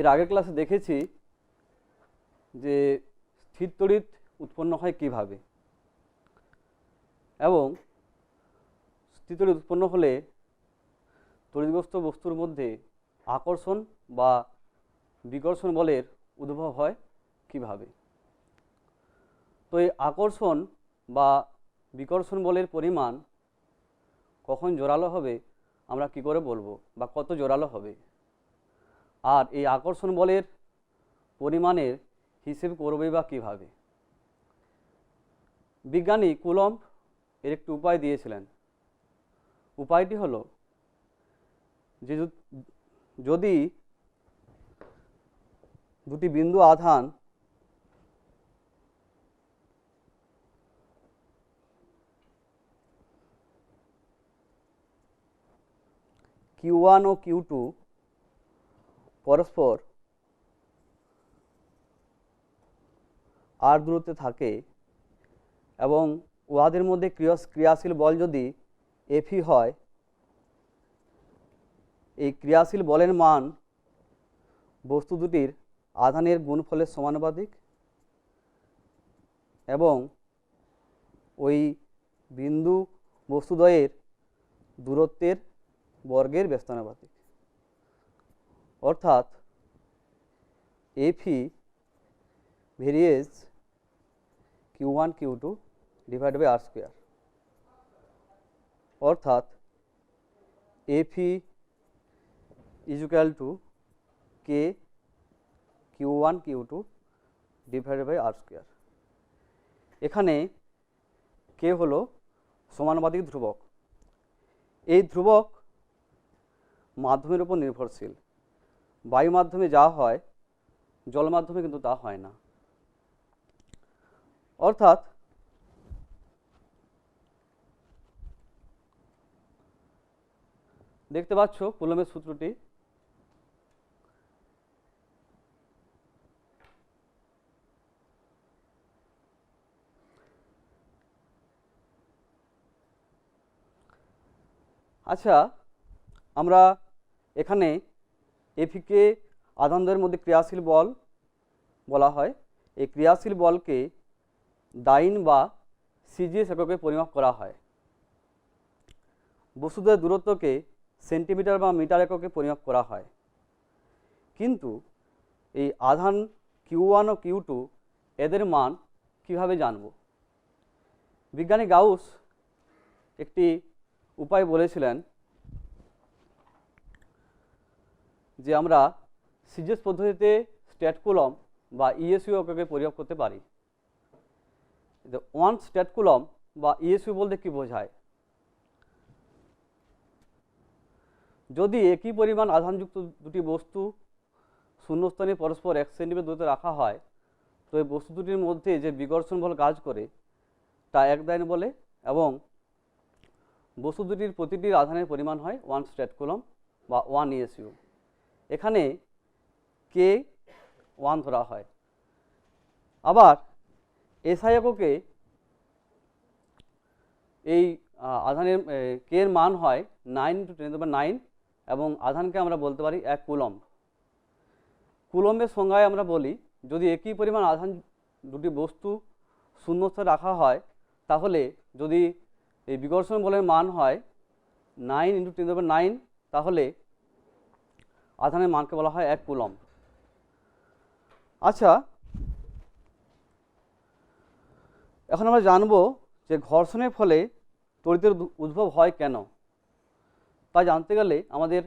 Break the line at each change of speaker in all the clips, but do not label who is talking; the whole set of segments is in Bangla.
এর আগের ক্লাসে দেখেছি যে স্থির তড়িৎ উৎপন্ন হয় কীভাবে? এবং স্থির তড়িৎ উৎপন্ন হলে তড়িৎগ্রস্ত বস্তুর মধ্যে আকর্ষণ বা বিকর্ষণ বলের উদ্ভব হয় কীভাবে? তো এই আকর্ষণ বা বিকর্ষণ বলের পরিমাণ কখন জোরালো হবে আমরা কি করে বলব বা কত জোরালো হবে? আর এই আকর্ষণ বলের পরিমাণের হিসেব করবে বা কীভাবে? বিজ্ঞানী কুলম্ব এর একটি উপায় দিয়েছিলেন। উপায়টি হলো যে যদি- দুটি বিন্দু আধান কিউ ওয়ান ও কিউ টু পরস্পর আর দূরত্বে থাকে এবং উহাদের মধ্যে ক্রিয়া- ক্রিয়াশীল বল যদি এফি হয়, এই ক্রিয়াশীল বলের মান বস্তু দুটির আধানের গুণফলের সমানুপাতিক এবং ওই বিন্দু বস্তুদ্বয়ের দূরত্বের বর্গের ব্যস্তানুপাতিক। অর্থাৎ F varies Q one Q two divide by R square অর্থাৎ F equal to K Q one Q two divide by R square এখানে কে হলো সমানুপাতিক ধ্রুবক। এই ধ্রুবক মাধ্যমের উপর নির্ভরশীল। বায়ু মাধ্যমে যা হয়, জল মাধ্যমে কিন্তু তা হয় না। অর্থাৎ দেখতে পাচ্ছ কুলমের সূত্রটি। আচ্ছা আমরা এখানে এফিকে আধানদের মধ্যে ক্রিয়াশীল বল বলা হয়। এই ক্রিয়াশীল বলকে ডাইন বা সিজিএস এককে পরিমাপ করা হয়। বস্তুদের দূরত্বকে সেন্টিমিটার বা মিটার এককে পরিমাপ করা হয়। কিন্তু এই আধান কিউ ওয়ান ও কিউ টু এদের মান কীভাবে জানব? বিজ্ঞানী গাউস একটি উপায় বলেছিলেন যে আমরা সিজিএস পদ্ধতিতে স্ট্যাটকুলম বা ইএসইউ এককে পরিমাপ করতে পারি। ওয়ান স্ট্যাটকুলম বা ইএসইউ বলতে কি বোঝায়? যদি একই পরিমাণ আধানযুক্ত দুটি বস্তু শূন্যস্থানে পরস্পর এক সেন্টিমিটার দূরত্বে রাখা হয়, তো এই বস্তু দুটির মধ্যে যে বিকর্ষণ বল কাজ করে, তা এক দাইন বলে এবং বস্তু দুটির প্রতিটির আধানের পরিমাণ হয় ওয়ান স্ট্যাটকুলম বা ওয়ান ইএসইউ এখানে কে ওয়ান ধরা হয়। আবার এসআই এককে এই আধানের কে এর মান হয় নাইন টু টেন বা নাইন এবং আধানকে আমরা বলতে পারি এক কুলম কুলম্বের সংজ্ঞায় আমরা বলি, যদি একই পরিমাণ আধান দুটি বস্তু শূন্যস্থানে রাখা হয়, তাহলে যদি এই বিকর্ষণ বলের মান হয় নাইন ইন্টু টেন নাইন তাহলে আধানের মানকে বলা হয় এক কুলম্ব। আচ্ছা এখন আমরা জানব যে ঘর্ষণের ফলে তড়িতের উদ্ভ- উদ্ভব হয় কেন। তা জানতে গেলে আমাদের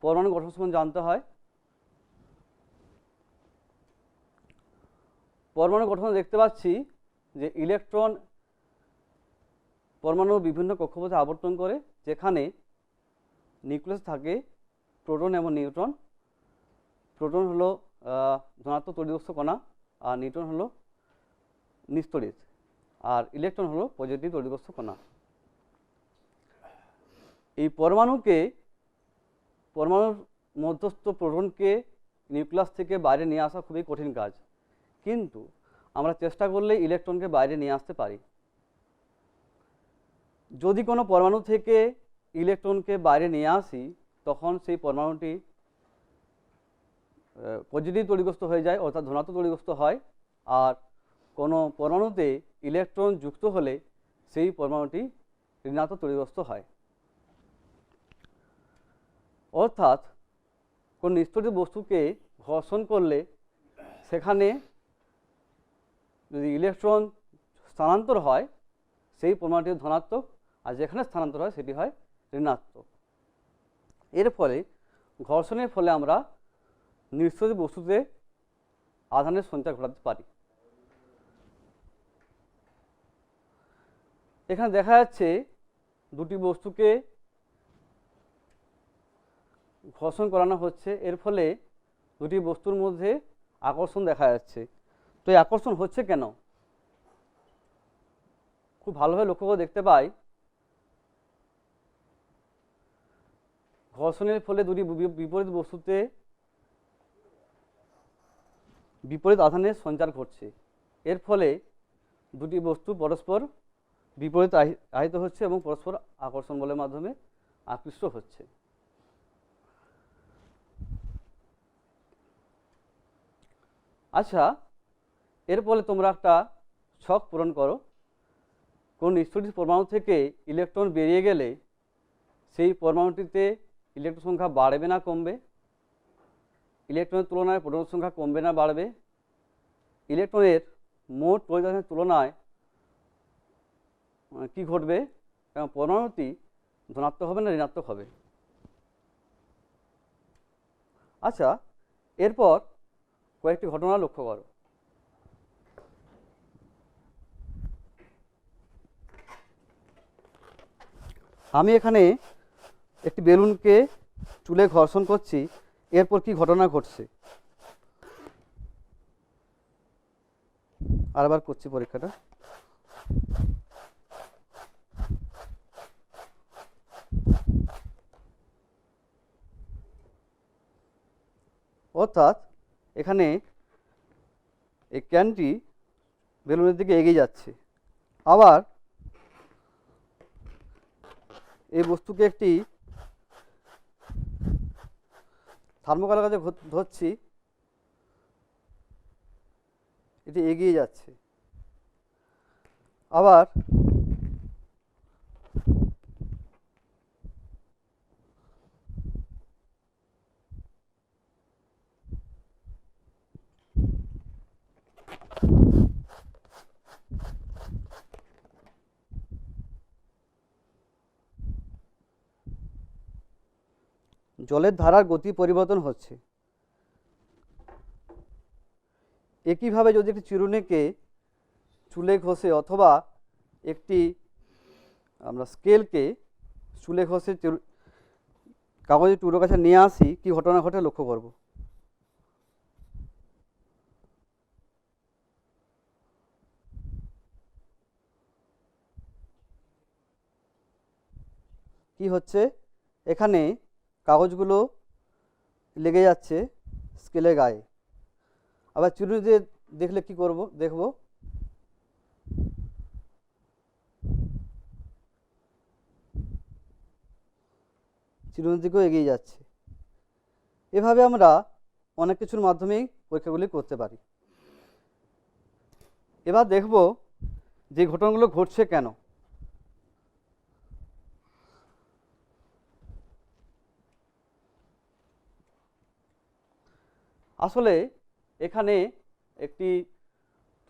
পরমাণু গঠন সম্বন্ধে জানতে হয়। পরমাণু গঠন দেখতে পাচ্ছি যে ইলেকট্রন পরমাণু বিভিন্ন কক্ষপথে আবর্তন করে, যেখানে নিউক্লিয়াস থাকে প্রোটন এবং নিউট্রন। প্রোটন হলো ধনাত্মক তড়িৎগ্রস্ত কণা, আর নিউট্রন হলো নিস্তড়িত আর ইলেকট্রন হলো পজিটিভ তড়িৎগ্রস্ত কণা। এই পরমাণুকে, পরমাণুর মধ্যস্থ প্রোটনকে নিউক্লিয়াস থেকে বাইরে নিয়ে আসা খুবই কঠিন কাজ। কিন্তু আমরা চেষ্টা করলে ইলেকট্রনকে বাইরে নিয়ে আসতে পারি। যদি কোনো পরমাণু থেকে ইলেকট্রনকে বাইরে নিয়ে আসি তখন সেই পরমাণুটি পজিটিভ তৈরিগ্রস্ত হয়ে যায়, অর্থাৎ ধনাত্মক তড়িগ্রস্ত হয়। আর কোনো পরমাণুতে ইলেকট্রন যুক্ত হলে সেই পরমাণুটি ঋণাত্মক তড়িগ্রস্ত হয়। অর্থাৎ কোন নিষ্ঠুরিত বস্তুকে ঘর্ষণ করলে সেখানে যদি ইলেকট্রন স্থানান্তর হয়, সেই পরমাণুটি ধনাত্মক, আর যেখানে স্থানান্তর হয়, সেটি হয় ঋণাত্মক। এর ফলে ঘর্ষণের ফলে আমরা নিঃসরিত বস্তুতে আধানের সঞ্চার ঘটাতে পারি। এখানে দেখা যাচ্ছে দুটি বস্তুকে ঘর্ষণ করানো হচ্ছে। এর ফলে দুটি বস্তুর মধ্যে আকর্ষণ দেখা যাচ্ছে। তো এই আকর্ষণ হচ্ছে কেন? খুব ভালোভাবে লক্ষ্য করে দেখতে পাই ঘর্ষণের ফলে দুটি বিপরীত বস্তুতে বিপরীত আধানের সঞ্চার ঘটছে। এর ফলে দুটি বস্তু পরস্পর বিপরীত আহিত হচ্ছে এবং পরস্পর আকর্ষণ বলের মাধ্যমে আকৃষ্ট হচ্ছে। আচ্ছা এর ফলে তোমরা একটা ছক পূরণ করো। কোন স্থিতিজ পরমাণু থেকে ইলেকট্রন বেরিয়ে গেলে সেই পরমাণুটিতে ইলেকট্রন সংখ্যা বাড়বে না, কমবে। ইলেকট্রনের তুলনায় প্রোটনের সংখ্যা কমবে না, বাড়বে। ইলেকট্রনের মোট প্রয়োজনের তুলনায় কি ঘটবে? এবং পরমাণুটি ধনাত্মক হবে না ঋণাত্মক হবে। আচ্ছা এরপর কয়েকটি ঘটনা লক্ষ্য করো। আমি এখানে একটি বেলুনকে চুলে ঘর্ষণ করছি, এরপর কি ঘটনা ঘটছে? আরেকবার করছি পরীক্ষাটা। অর্থাৎ এখানে এই ক্যানটি বেলুনের দিকে এগিয়ে যাচ্ছে। আবার এই বস্তুকে একটি থার্মোকলের কাছে ধরছি এটি এগিয়ে যাচ্ছে। আবার জলের ধারার গতি পরিবর্তন হচ্ছে। একইভাবে যদি একটি চিরুনিকে চুলে ঘষে অথবা একটি আমরা স্কেলকে চুলে ঘষে কাগজের টুকরো কাছে নিয়ে আসি, কি ঘটনা ঘটে লক্ষ্য করব। কি হচ্ছে? এখানে কাগজগুলো লেগে যাচ্ছে স্কেলের গায়ে। আবার চিরুনি দিয়ে দেখলে কি করব? দেখব? চিরুনির দিকেও এগিয়ে যাচ্ছে। এভাবে আমরা অনেক কিছুর মাধ্যমেই পরীক্ষাগুলি করতে পারি। এবার দেখব যে ঘটনাগুলো ঘটছে কেন? আসলে এখানে একটি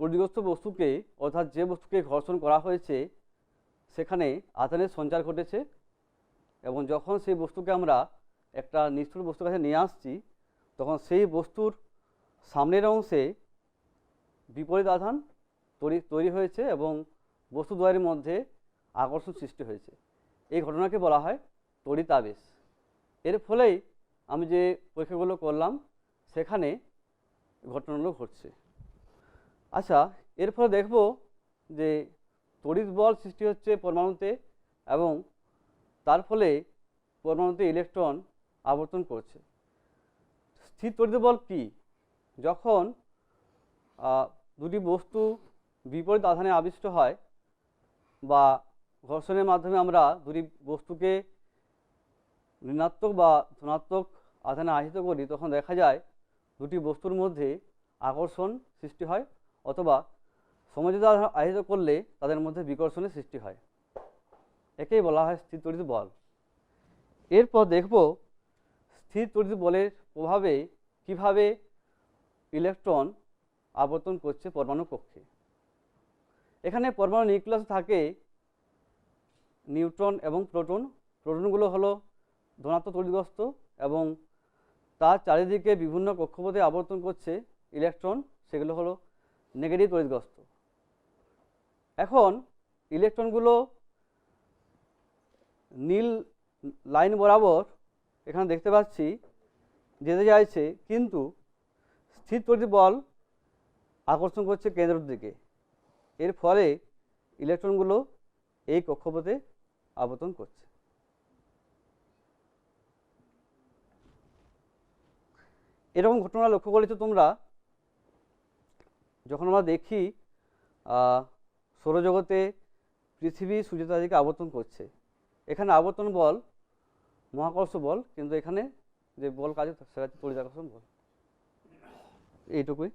তড়িগ্রস্ত বস্তুকে, অর্থাৎ যে বস্তুকে ঘর্ষণ করা হয়েছে, সেখানে আধানের সঞ্চার ঘটেছে এবং যখন সেই বস্তুকে আমরা একটা নিষ্ঠুর বস্তুর কাছে নিয়ে আসছি, তখন সেই বস্তুর সামনের অংশে বিপরীত আধান তৈরি তৈরি হয়েছে এবং বস্তু দ্বয়ের মধ্যে আকর্ষণ সৃষ্টি হয়েছে। এই ঘটনাকে বলা হয় তড়িতাবেশ এর ফলেই আমি যে পরীক্ষাগুলো করলাম সেখানে ঘটনাগুলো ঘটছে। আচ্ছা এর ফলে দেখব যে তড়িৎ বল সৃষ্টি হচ্ছে পরমাণুতে এবং তার ফলে পরমাণুতে ইলেকট্রন আবর্তন করছে। স্থির তড়িৎ বল কী? যখন দুটি বস্তু বিপরীত আধানে আবিষ্ট হয় বা ঘর্ষণের মাধ্যমে আমরা দুটি বস্তুকে ঋণাত্মক বা ধনাত্মক আধানে আহিত করি, তখন দেখা যায় দুটি বস্তুর মধ্যে আকর্ষণ সৃষ্টি হয় অথবা সমঝোতা আহিত করলে তাদের মধ্যে বিকর্ষণের সৃষ্টি হয়। একেই বলা হয় স্থির তড়িৎ বল। এরপর দেখব স্থির তড়িৎ বলের প্রভাবে কীভাবে ইলেকট্রন আবর্তন করছে পরমাণু কক্ষে। এখানে পরমাণু নিউক্লিয়াস থাকে নিউট্রন এবং প্রোটন। প্রোটনগুলো হলো ধনাত্মক তড়িৎগ্রস্ত এবং তার চারিদিকে বিভিন্ন কক্ষপথে আবর্তন করছে ইলেকট্রন, সেগুলো হলো নেগেটিভ তড়িৎগ্রস্ত এখন ইলেকট্রনগুলো নীল লাইন বরাবর এখানে দেখতে পাচ্ছি, যেতে চাইছে, কিন্তু স্থির তড়িৎ বল আকর্ষণ করছে কেন্দ্রের দিকে। এর ফলে ইলেকট্রনগুলো এই কক্ষপথে আবর্তন করছে। এরকম ঘটনা লক্ষ্য করেছ তোমরা, যখন আমরা দেখি সৌরজগতে পৃথিবী সূর্য আবর্তন করছে। এখানে আবর্তন বল, মহাকর্ষ বল, কিন্তু এখানে যে বল কাজে সেটা হচ্ছে বল। এইটুকুই।